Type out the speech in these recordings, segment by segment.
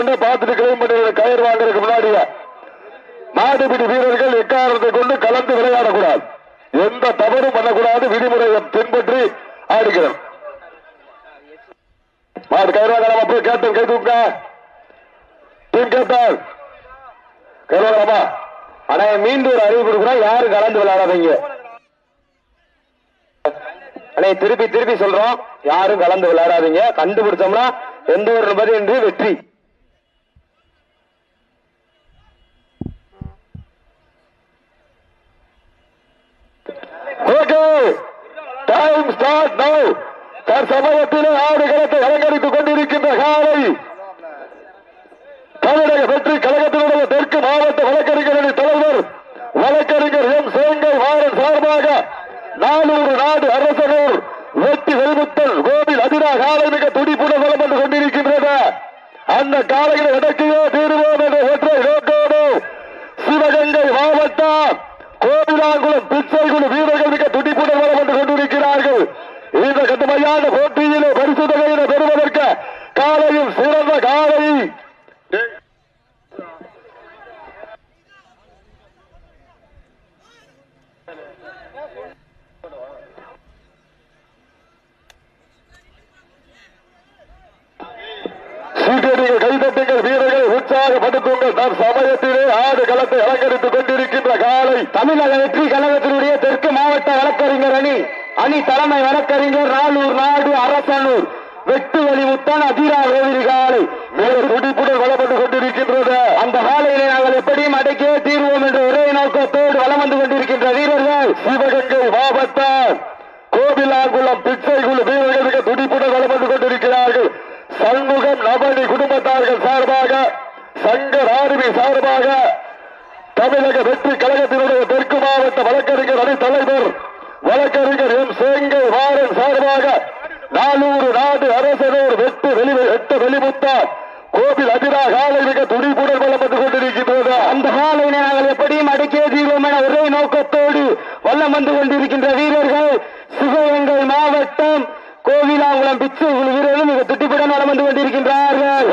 ஒண்ணு பார்த்துட்டு கிளைம் பண்ணி கயிறு வாங்குறதுக்கு முன்னாடியே மாடுபிடி வீரர்கள் எக்காரணத்தை கொண்டு கலந்து விளையாடக்கூடாது. எந்த தவறும் பண்ணக்கூடாது விதிமுறையை பின்பற்றி ஆடுகிறோம். மாடு கயிறு வாங்கலாம் அப்போ கேப்டன் கை தூக்க டீம் கேப்டன் கயிறு ஆனா மீண்டும் ஒரு அறிவு கொடுக்குறா யாரும் கலந்து விளையாடாதீங்க. அண்ணே திருப்பி திருப்பி சொல்றோம் யாரும் கலந்து விளையாடாதீங்க. கண்டுபிடிச்சோம்னா எந்த ஒரு நிபதி என்று வெற்றி. டைம் ஸ்டார்ட் நோ தற்சமயத்திலே ஆடு ஆடுகளத்தை அலங்கரித்துக் கொண்டிருக்கின்ற காலை. தமிழக வெற்றி கழகத்தினுடைய தெற்கு மாவட்ட வழக்கறிஞரணி தலைவர் வழக்கறிஞர் எம். சேங்கை மாறன் சார்பாக நானூறு நாடு அரசனூர் வெட்டி வெல்முத்தல் கோவில் அதிரா காலை மிக துடிப்புடன் வளம் வந்து கொண்டிருக்கின்றது. அந்த காலையில் இடக்கையோ தீர்வு என்ற ஒற்றை நோக்கோடு சிவகங்கை மாவட்டம் கோவிலாங்குளம் பிச்சைக்குழு வீரர்கள் மிக துடிப்புடன் வலம் வந்து கொண்டிருக்கிறார்கள் இந்த கடுமையான போட்டியிலே பரிசு தொகையினை பெறுவதற்கு காலையில் சிறந்த காலை சீட்டடிகள் கைதட்டுங்கள் வீரர்களை மக்கள் தன் சமயத்திலே ஆடு களத்தை அலங்கரித்துக் கொண்டிருக்கின்ற காலை தமிழக வெற்றி கழகத்தினுடைய தெற்கு மாவட்ட வழக்கறிஞர் அணி அணி தலைமை வழக்கறிஞர் நாளூர் நாடு அரசனூர் வெட்டு வலிமுத்தன் அதிரா கோவில் காலை மிக துடிப்புடன் வளப்பட்டு கொண்டிருக்கின்றது அந்த காலையிலே நாங்கள் எப்படியும் அடக்கியே தீர்வோம் என்ற ஒரே நோக்கத்தோடு வலம் வந்து கொண்டிருக்கின்ற வீரர்கள் சிவகங்கை மாவட்டம் கோவிலாங்குளம் பிச்சைக்குழு வீரர்கள் மிக துடிப்புடன் வளப்பட்டு கொண்டிருக்கிறார்கள் சண்முகம் நபனி குடும்பத்தார்கள் சார்பாக சங்கர் ஆர்மி சார்பாக தமிழக வெற்றி கழகத்தினுடைய தெற்கு மாவட்ட வழக்கறிஞர் அணி தலைவர் வழக்கறிஞர் எம் சேங்கை வாரன் சார்பாக நானூறு நாடு அரசனூர் வெட்டு வெளி எட்டு வெளிமுத்தார் கோவில் அதிரா காலை மிக துடிப்புடன் வளப்பட்டு கொண்டிருக்கின்றது அந்த காலையிலே நாங்கள் எப்படியும் அடக்கியே தீர்வோம் என ஒரே நோக்கத்தோடு வல்லம் வந்து கொண்டிருக்கின்ற வீரர்கள் சிவகங்கை மாவட்டம் கோவிலாங்குளம் பிச்சை குழு வீரர்களும் மிக துட்டிப்புடன் வலம் வந்து கொண்டிருக்கின்றார்கள்.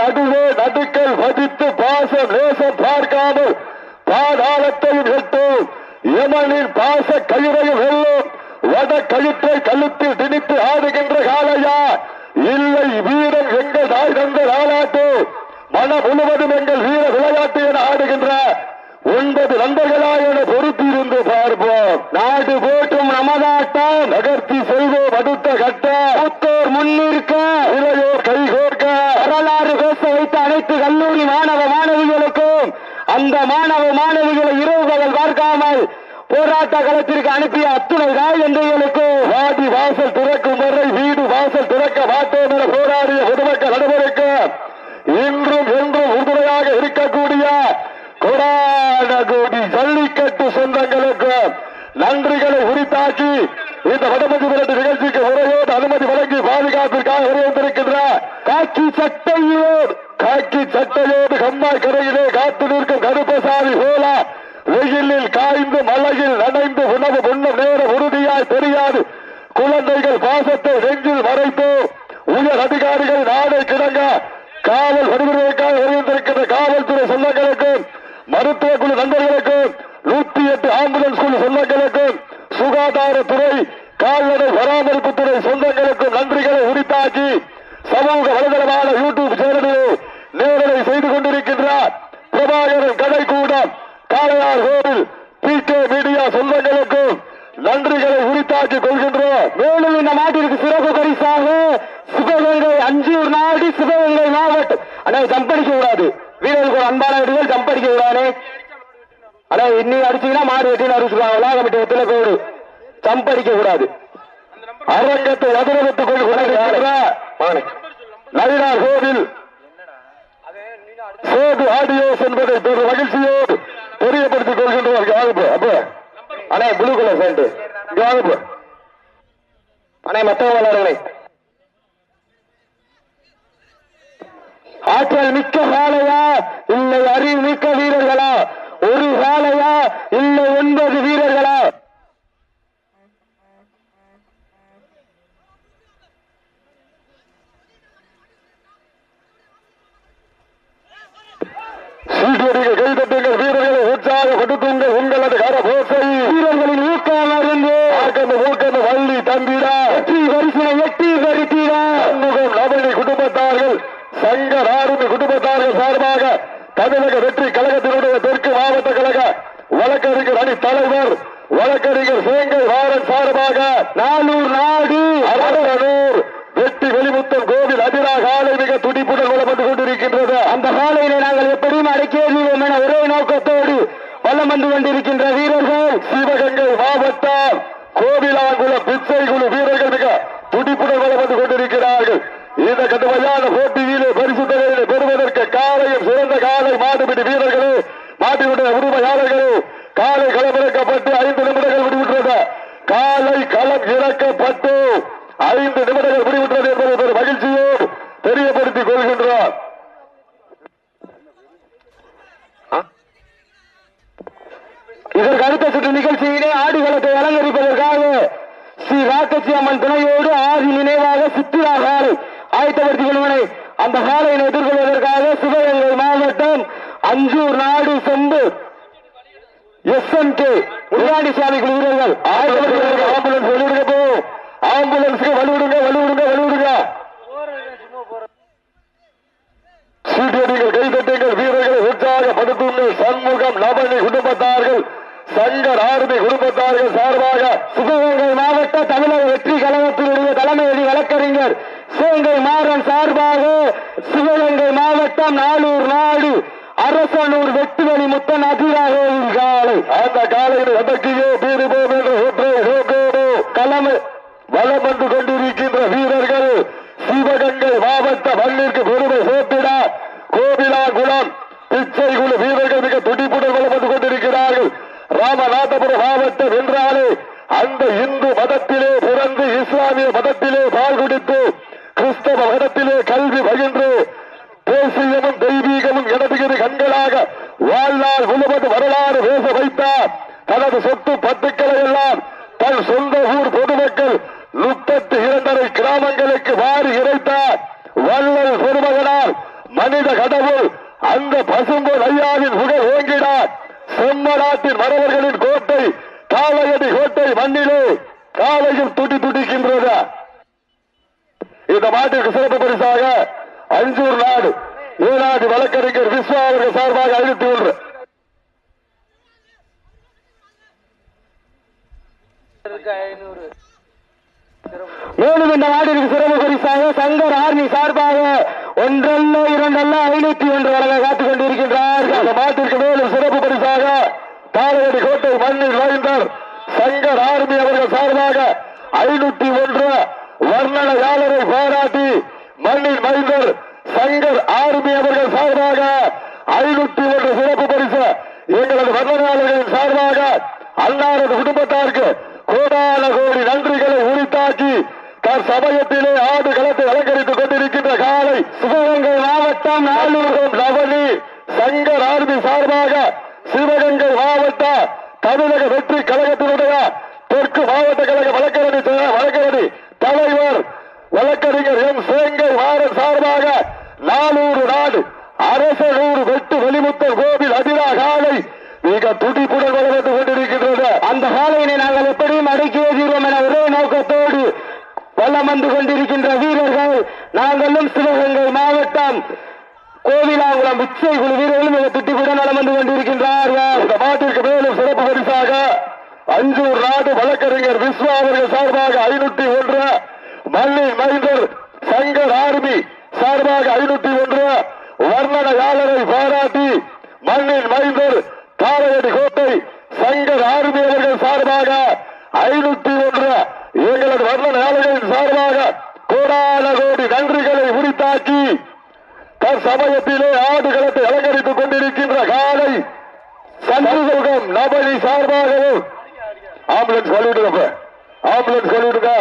நடுவே நடுக்கல் வதித்து பாசம் நேசம் பார்க்காமல் பாதாளத்தையும் எட்டும் யமனின் பாச கயிறையும் வெல்லும் வட கயிற்றை கழுத்தில் திணித்து ஆடுகின்ற காலையா இல்லை வீரன் எங்கள் தாய் தந்த நாளாட்டு மனம் முழுவதும் எங்கள் வீர விளையாட்டு என ஆடுகின்ற ஒன்பது நண்பர்களா என பொறுத்திருந்து பார்ப்போம். நாடு போற்றும் நமதாட்டம் நகர்த்தி செல்வோம் அடுத்த கட்ட மூத்தோர் முன்னிற்க இளையோர் அந்த மாணவ மாணவிகளை இரவு பகல் பார்க்காமல் போராட்ட களத்திற்கு அனுப்பிய அத்துணை காயந்திகளுக்கும் வாடி வாசல் திறக்கும் வரை வீடு வாசல் திறக்க மாட்டோம் என போராடிய பொதுமக்கள் நடுவருக்கு இன்றும் என்றும் உறுதுணையாக இருக்கக்கூடிய கொடானகோடி ஜல்லிக்கட்டு சொந்தங்களுக்கு நன்றிகளை உரித்தாக்கி இந்த வடமதி விரட்டு நிகழ்ச்சிக்கு உரையோடு அனுமதி வழங்கி பாதுகாப்பிற்காக வருவந்திருக்கின்ற காட்சி சட்டையோடு கம்மாய் கரையிலே காத்து நிற்கும் கருப்பசாமி போல வெயிலில் காய்ந்து மலையில் நனைந்து உணவு உண்ண நேரம் உறுதியாய் தெரியாது. குழந்தைகள் பாசத்தை நெஞ்சில் மறைத்து உயர் அதிகாரிகள் நாடை கிடங்க காவல் வருவதற்காக வருவதற்கின்ற காவல்துறை சொந்தங்களுக்கும் மருத்துவ குழு நண்பர்களுக்கும் நூத்தி எட்டு ஆம்புலன்ஸ் குழு சொந்தங்களுக்கும் சுகாதாரத்துறை கால்நடை பராமரிப்புத்துறை சொந்தங்களுக்கும் நன்றிகளை உரித்தாக்கி சமூக வலைதளமான யூடியூப் சேனலில் நேரலை செய்து கொண்டிருக்கின்றார் பிரபாகரன் கடை கூடம் காளையார் கோவில் பி கே மீடியா சொந்தங்களுக்கும் நன்றிகளை உரித்தாக்கி கொள்கின்றோம் மேலும் இந்த நாட்டிற்கு சிறப்பு பரிசாக சிவகங்கை அஞ்சூர் நாடு சிவகங்கை மாவட்டம் அண்ணா ஜம்ப் அடிக்க கூடாது வீரர்களுக்கு ஒரு அன்பான வீடுகள் ஜம்ப் அடிக்க கூடாது அண்ணா இன்னைக்கு அடிச்சீங்கன்னா மாடு வெட்டின்னு அறிவிச்சுருவாங்க. விழா கமிட்டி எத்தனை பேரு ஜம்ப் அடிக்க கூடாது அரங்கத்து அதிரவித்துக் கொண்டு கொண்டிருக்கின்ற நயினார் கோவில். சேது ஆடியோஸ் என்பதை பெரும் மகிழ்ச்சியோடு தெரியப்படுத்திக் கொள்கின்றோம். இங்க வாங்க அப்ப. அண்ணா ப்ளூ கலர் பேண்ட் இங்க வாங்க அண்ணா மத்தவங்க விளையாடுங்களே ஆற்றல் மிக்க காளையா இல்லை அறிவு மிக்க வீரர்களா? ஒரு வாழையா இல்லை ஒன்பது வீரர்களா? சீக்கிரங்கள் கைதட்டுங்கள் வீரர்களை உற்சாக கொடுக்குங்கள் உங்களது கரபோசை வீரர்களின் ஊக்கம் அறிந்து. ஆக்கந்து ஊக்கந்து வள்ளி தம்பிடா வெற்றி வரிசனை எட்டி வரித்தீரா சண்முகம் நவனி குடும்பத்தார்கள் சங்க நாடுமி குடும்பத்தார்கள் சார்பாக தமிழக வெற்றி தலைவர் வழக்கறிஞர் சேங்கை வாரன் சார்பாக நானூர் நாடு அரசனூர் வெற்றி வெளிமுத்தம் கோவில் அதிரா காலை மிக துடிப்புடன் வளப்பட்டுக் கொண்டிருக்கின்றது. அந்த காலையிலே நாங்கள் எப்படியும் அடக்கியதுவோம் என ஒரே நோக்கத்தோடு வலம் வந்து கொண்டிருக்கின்ற வீரர்கள். சிவகங்கை மாவட்டம் கோவிலாங்குளம் பிச்சை குழு வீரர்கள் மிக துடிப்புடன் வளப்பட்டுக் கொண்டிருக்கிறார்கள். இந்த கடுமையான போட்டியிலே பரிசு தொகையிலே பெறுவதற்கு காலையும் சிறந்த காலை மாடுபிடி வீரர்களே மாட்டினுடைய உரிமையாளர்களே களமிறக்கப்பட்டு ஐந்து நிமிடங்கள் முடிவுற்றது. காலை களம் இறக்கப்பட்டு ஐந்து நிமிடங்கள் முடிவுற்றது என்பதை ஒரு மகிழ்ச்சியோடு தெரியப்படுத்திக் கொள்கின்றோம். இதற்கு அடுத்த சுற்று நிகழ்ச்சியிலே ஆடுகளத்தை அலங்கரிப்பதற்காக ஸ்ரீ ராக்கச்சி அம்மன் துணையோடு ஆதி நினைவாக சித்திரா காலை ஆயத்தப்படுத்திக் கொள்வனை அந்த காலையினை எதிர்கொள்வதற்காக சிவகங்கை மாவட்டம் அஞ்சூர் நாடு செம்பு எஸ் என் கே முருகாண்டி வீரர்கள் ஆம்புலன்ஸ் வெளியிடுங்க போ. ஆம்புலன்ஸுக்கு வலுவிடுங்க வலுவிடுங்க வலுவிடுங்க. சீட்டடிகள் கைதட்டுங்கள் வீரர்களை உற்சாகப்படுத்துங்கள் சண்முகம் நபனி குடும்பத்தார்கள் சங்கர் ஆர்மி குடும்பத்தார்கள் சார்பாக சிவகங்கை மாவட்ட தமிழக வெற்றி கழகத்தினுடைய தலைமையடி வழக்கறிஞர் சிவகங்கை மாறன் சார்பாக சிவகங்கை மாவட்டம் நாளூர் நாடு அரசனூர் வெட்டுமணி முத்தன் அதிராகோவில் காலை அந்த காலையில் எதற்கையோ பீடுபோம் என்ற ஒற்றை நோக்கோடு தலைமை வலம் வந்து கொண்டிருக்கின்ற வீரர்கள் சிவகங்கை மாவட்ட மண்ணிற்கு பெருமை சேர்த்திட கோவிலா குளம் பிச்சை குழு வீரர்கள் மிக துடிப்புடன் வலம் வந்து கொண்டிருக்கிறார்கள். ராமநாதபுரம் மாவட்டம் என்றாலே அந்த இந்து மதத்திலே பிறந்து இஸ்லாமிய மதத்திலே பால் குடித்து கிறிஸ்தவ மதத்திலே கல்வி பகிர்ந்து தேசியமும் வாழ்நாள் முழுவதும் வரலாறு பேச வைத்தார். தனது சொத்து பத்துக்களை எல்லாம் தன் சொந்த ஊர் பொதுமக்கள் முப்பத்தி இரண்டரை கிராமங்களுக்கு வாரி இறைத்தார். வள்ளல் பெருமகனார் மனித கடவுள் அந்த பசும்பொன் ஐயாவின் புகழ் ஓங்கினார். செம்மநாட்டின் மரவர்களின் கோட்டை காளையடி கோட்டை மண்ணிலே காலையில் துடி துடிக்கின்றது இந்த மாட்டிற்கு சிறப்பு பரிசாக அஞ்சூர் நாடு ஏனாடு வழக்கறிஞர் விஸ்வா அவர்கள் சார்பாக ஐநூத்தி ஒன்று மேலும் இந்த நாட்டிற்கு சிறப்பு பரிசாக சங்கர் ஆர்மி சார்பாக ஒன்றல்ல இரண்டல்ல ஐநூத்தி ஒன்று வழங்க காத்துக் கொண்டிருக்கின்றார்கள் அந்த மாட்டிற்கு மேலும் சிறப்பு பரிசாக தாரவடி கோட்டை மண்ணில் வாழ்ந்தார் சங்கர் ஆர்மி அவர்கள் சார்பாக ஐநூத்தி ஒன்று வர்ணனையாளரை பாராட்டி மண்ணில் மைந்தர் சங்கர் ஆர்மி அவர்கள் சார்பாக ஐநூத்தி ஒன்று சிறப்பு பரிசு எங்களது வர்ணனையாளர்களின் சார்பாக அன்னாரது குடும்பத்தாருக்கு கோடான கோடி நன்றிகளை உரித்தாக்கி தற்சமயத்திலே ஆடு களத்தை அலங்கரித்துக் கொண்டிருக்கின்ற காலை சிவகங்கை மாவட்டம் நானூறு நவனி சங்கர் ஆர்மி சார்பாக சிவகங்கை மாவட்ட தமிழக வெற்றி கழகத்தினுடைய தெற்கு மாவட்ட கழக வழக்கறிஞர் வழக்கறிஞர் தலைவர் வழக்கறிஞர் எம் சேங்கை வாரன் சார்பாக நானூறு நாடு அரசனூர் வெட்டு வெளிமுத்தல் கோவில் அதிரா காலை மிக துடிப்புடன் வளர்ந்து கொண்டிருக்கின்றது. அந்த காலையினை நாங்கள் எப்படியும் அடக்கியே தீர்வோம் என ஒரே நோக்கத்தோடு வலம் வந்து கொண்டிருக்கின்ற வீரர்கள் நாங்களும் சிவகங்கை மாவட்டம் கோவிலாங்குளம் பிச்சை குழு வீரர்களும் மிக துட்டிப்புடன் வலம் வந்து கொண்டிருக்கின்றார்கள். இந்த மாட்டிற்கு மேலும் சிறப்பு பரிசாக அஞ்சூர் நாடு வழக்கறிஞர் விஸ்வா அவர்கள் சார்பாக ஐநூத்தி ஒன்று மல்லின் மைந்தர் சங்கர் ஆர்மி சார்பாக ஐநூத்தி ஒன்று வர்ணனையாளரை பாராட்டி மண்ணின் மைந்தர் தாரையடி கோட்டை சங்கர் ஆர்மி அவர்கள் சார்பாக ஐநூத்தி ஒன்று. எங்களது வர்ணனையாளர்களின் சார்பாக கோடான கோடி நன்றிகளை உரித்தாக்கி தற்சமயத்திலே ஆடுகளத்தை அலங்கரித்துக் கொண்டிருக்கின்ற காலை சண்முகம் நபரி சார்பாகவும் ஆம்புலன்ஸ் சொல்லிவிடுங்க ஆம்புலன்ஸ் சொல்லிவிடுங்க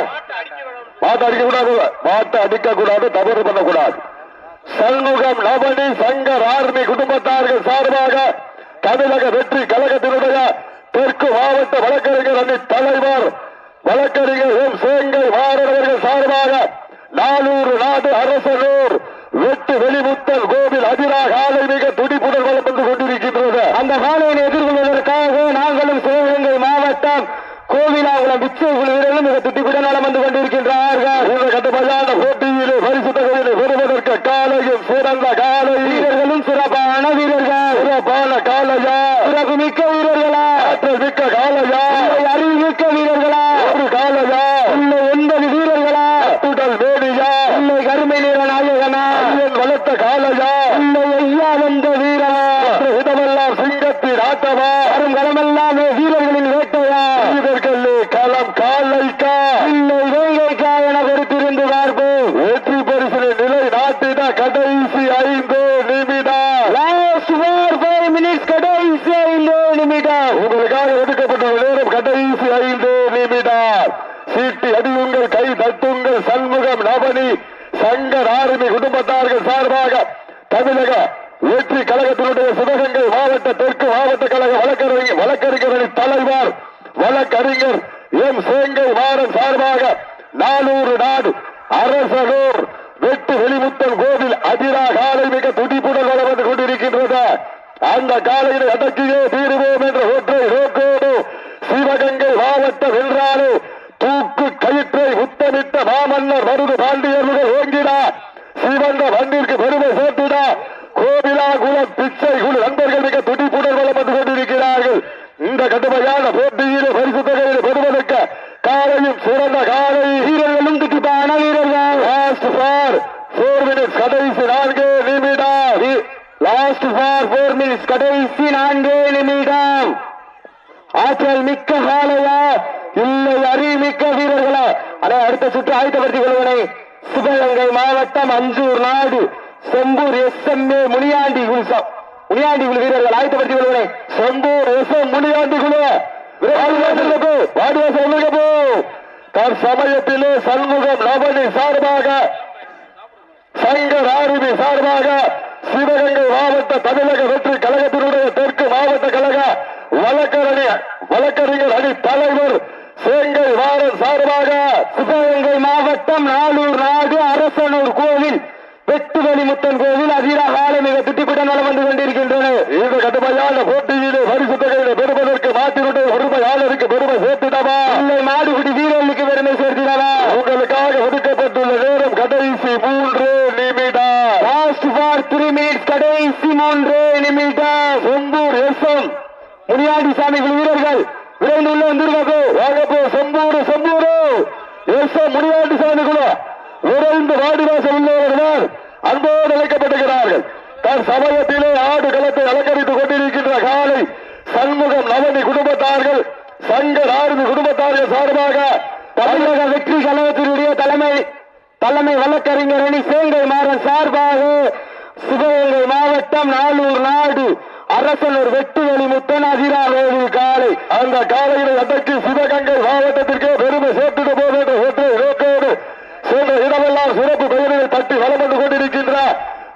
மாட்டை அடிக்க கூடாது மாட்டை அடிக்க கூடாது தவறு பண்ணக்கூடாது. சண்முகம் நபனி சங்கர் ஆர்மி குடும்பத்தார்கள் சார்பாக தமிழக வெற்றி கழகத்தினுடைய தெற்கு மாவட்ட வழக்கறிஞர் அணி தலைவர் வழக்கறிஞர் எம். சேங்கை மாறவர்கள் சார்பாக நாலூறு நாடு அரசனூர் வெட்டு வெளிமுத்தல் கோவில் அதிரா ஆலை மிக துடிப்புடன் வளர்ந்து வந்து கொண்டிருக்கின்றது. அந்த காலையை எதிர்கொள்வதற்காக நாங்களும் சிவகங்கை மாவட்டம் கோவிலாங்குளம் பிச்சை வீரர்களும் மிக துட்டிப்புடன் வந்து கொண்டிருக்கின்றார்கள். இந்த போட்டியிலே பரிசு தொகையினை பெறுவதற்கு காலையும் சிறந்த காலை. வீரர்களும் சிறப்பான வீரர்கள். சிறப்பான காலையா? சிறப்பு மிக்க வீரர்களா? ஆற்றல் மிக்க காலையா இல்லை அறிவு மிக்க வீரர்களா ஒரு காலையா இல்லை ஒன்பது வீரர்களா துடல் மேடியா இல்லை கருமை நிற நாயகனா ஐயன் வளர்த்த காலையா இல்லை ஐயா வந்த வீரா இடமெல்லாம் சிங்கத்தின் ஆட்டமா வரும் களமெல்லாமே வீரர்களின் வேட்டையா? வீரர்களே களம் காலைக்கா இல்லை வேங்கைக்கா என பொறுத்திருந்து பார்ப்போம் வெற்றி பரிசிலை நிலை நாட்டின கடைசி ஐந்து நிமிடம் லாஸ்ட் ஃபோர் ஃபைவ் மினிட்ஸ் கடைசி ஐந்து நிமிடம் உங்களுக்காக ஒதுக்கப்பட்டுள்ள நேரம் கடைசி ஐந்து நிமிடம் சீட்டி அடியுங்கள் கை தட்டுங்கள் சண்முகம் நவனி சங்கர் ஆர்மி குடும்பத்தார்கள் சார்பாக தமிழக வெற்றி கழகத்தினுடைய சிவகங்கை மாவட்ட தெற்கு மாவட்ட கழக வழக்கறிஞர் வழக்கறிஞரின் தலைவர் வழக்கறிஞர் எம் சேங்கை மாறன் சார்பாக நானூறு நாடு அரசனூர் வெட்டு வெளிமுத்தல் கோவில் அதிரா காலை மிக துடிப்புடன் வளர்ந்து கொண்டிருக்கின்றது. அந்த காலையில் அடக்கியே தீருவோம் என்ற ஒற்றை நோக்கு சிவகங்கை மாவட்டம் வென்றாலே தூக்கு கயிற்றை முத்தமிட்ட மாமன்னர் மருது பாண்டியர்கள் ஓங்கினார் சிவந்த மண்ணிற்கு பெருமை சேர்த்தினா கோவிலாகுளம் பிச்சை குழு நண்பர்கள் மிக துடிப்புடன் வளம் வந்து கொண்டிருக்கிறார்கள். இந்த கடுமையான போட்டியிலே பரிசு தொகையில் பெறுவதற்கு காலையும் சிறந்த காலை வீரர்களும் துடிப்பான வீரர்கள் லாஸ்ட் ஃபார் போர் மினிட்ஸ் கடைசி நான்கு நிமிடம். லாஸ்ட் ஃபார் ஃபோர் மினிட்ஸ் கடைசி நான்கு நிமிடம். ஆற்றல் மிக்க காலையா இல்லை அறிமிக்க வீரர்களா? அட அடுத்த சுற்று ஆயத்தப்படுத்திக் கொள்வனை. சிவகங்கை மாவட்டம் அஞ்சூர் நாடு. செம்பூர் முனியாண்டி குழு முனியாண்டி குழு வீரர்கள் ஆயத்தப்படுத்தி கொள்வனை செம்பூர் எஸ் எம் முனியாண்டி குழு வாடிவாசல் போ. தற்சமயத்திலே சண்முகம் நபதி சார்பாக சங்கர் ஆருமி சார்பாக சிவகங்கை மாவட்ட தமிழக வெற்றி கழகத்தினுடைய தெற்கு மாவட்ட கழக வழக்கறிஞர் வழக்கறிஞர் அணி தலைவர் சேங்கை வாரன் சார்பாக சிவகங்கை மாவட்டம் நாளூர் நாடு அரசனூர் கோவில். வெட்டுவெளி முத்தன் கோவில் அதிரகால மிக துட்டிப்புடன் நலம் வந்து கொண்டிருக்கின்றன இந்த கடுமையான போட்டியிலே பரிசு தொகையிலே பெறுவதற்கு மாற்றினுடைய உரிமையாளருக்கு பெருமை சேர்த்திடவா? இல்லை மாடுபிடி வீரர்களுக்கு பெருமை சேர்த்தினவா உங்களுக்காக ஒதுக்கப்பட்டுள்ள நேரம் கடைசி மூன்று நிமிடம். லாஸ்ட் ஃபார் த்ரீ மினிட்ஸ் கடைசி மூன்று நிமிடம். செம்பூர் எஸ் எம் முனியாண்டி சாமிகள் வீரர்கள் விரைந்து உள்ள வந்திருக்காங்க வாங்கப்போ செம்பூர் செம்பூர். எஸ் எம் முனியாண்டி சாமி குழு விரைந்து வாடிவாசல் அன்போடு அழைக்கப்பட்டிருக்கிறார்கள் தன் சமயத்திலே ஆடு களத்தை அலங்கரித்துக் கொண்டிருக்கின்ற காலை சண்முகம் நவனி குடும்பத்தார்கள் சங்க ஆர்மி குடும்பத்தார்கள் சார்பாக தமிழக வெற்றி கழகத்தினுடைய தலைமை தலைமை வழக்கறிஞர் அணி சேங்கை மாறன் சார்பாக சிவகங்கை மாவட்டம் நாலூர் நாடு அரசனூர் வெட்டுவெளி முத்தன் அதிரா காலை. அந்த காலையில் அதற்கு சிவகங்கை மாவட்டத்திற்கே பெருமை சேர்த்துட போது என்று இடமெல்லாம் சிறப்பு பெயர்களை தட்டி வலம் வந்து கொண்டிருக்கின்ற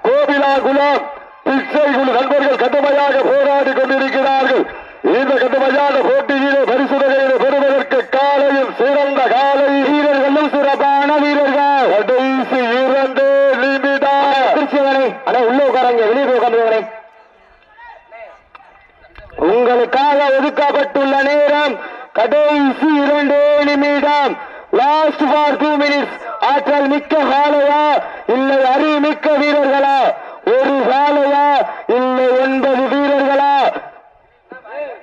கோவிலாகுளம் பிச்சை குழு நண்பர்கள் கடுமையாக போராடி கொண்டிருக்கிறார்கள். இந்த கடுமையான போட்டியிலே பரிசு தொகையிலே பெறுவதற்கு காலையில் சிறந்த காலை வீரர்களும் சிறப்பான வீரர்கள். கடைசி இரண்டு நிமிடம். அண்ணா உள்ள உட்காரங்க வெளியே உட்காந்துவனை உங்களுக்காக ஒதுக்கப்பட்டுள்ள நேரம் கடைசி இரண்டு நிமிடம். லாஸ்ட் ஃபார் டூ மினிட்ஸ் ஆற்றல் மிக்க காலையா இல்லை அறிவு மிக்க வீரர்களா? ஒரு காலையா இல்லை ஒன்பது வீரர்களா?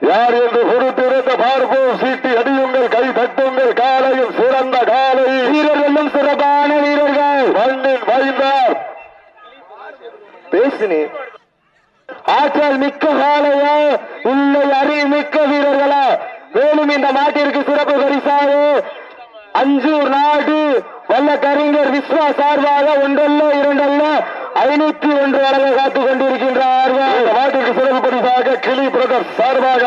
யார் என்று பொறுத்திருந்த பார்ப்போம். சீட்டி அடியுங்கள் கை தட்டுங்கள் காலையும் சிறந்த காலை. வீரர்களும் சிறப்பான வீரர்கள். மண்ணின் வாய்ந்தார் பேசினேன் ஆற்றல் மிக்க காலையா இல்லை அறிவு மிக்க வீரர்களா? மேலும் இந்த மாட்டிற்கு சிறப்பு பரிசாக அஞ்சூர் நாடு வல்ல கவிஞர் விஸ்வா சார்பாக ஒன்றல்ல இரண்டல்ல ஐநூத்தி ஒன்று வழங்க காத்துக் கொண்டிருக்கின்றார்கள் நாட்டிற்கு சிறப்பு பரிசாக கிளி பிரதர் சார்பாக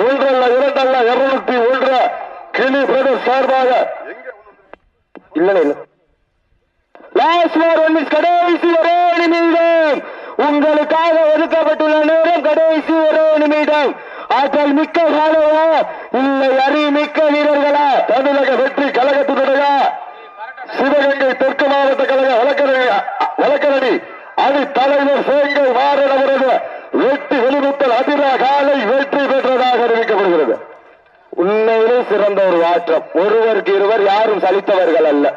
ஒன்றல்ல இரண்டல்ல இருநூத்தி ஒன்று கிளி பிரதர் சார்பாக. இல்ல. இல்ல கடைசி ஒரே நிமிடம். உங்களுக்காக ஒதுக்கப்பட்டுள்ள நேரம் கடைசி ஒரே நிமிடம். ஆற்றல் மிக்க காலையா இல்லை அறி மிக்க வீரர் தமிழக வெற்றி கழகத்தினுடைய சிவகங்கை தெற்கு மாவட்ட கழக வழக்கரணி வழக்கரணி அணி தலைவர் சேங்கை மாறன் அவரது வெற்றி வெளிமுத்தல் அதிர காலை வெற்றி பெற்றதாக அறிவிக்கப்படுகிறது உண்மையிலே சிறந்த ஒரு மாற்றம் ஒருவருக்கு அளித்தவர்கள் அல்ல.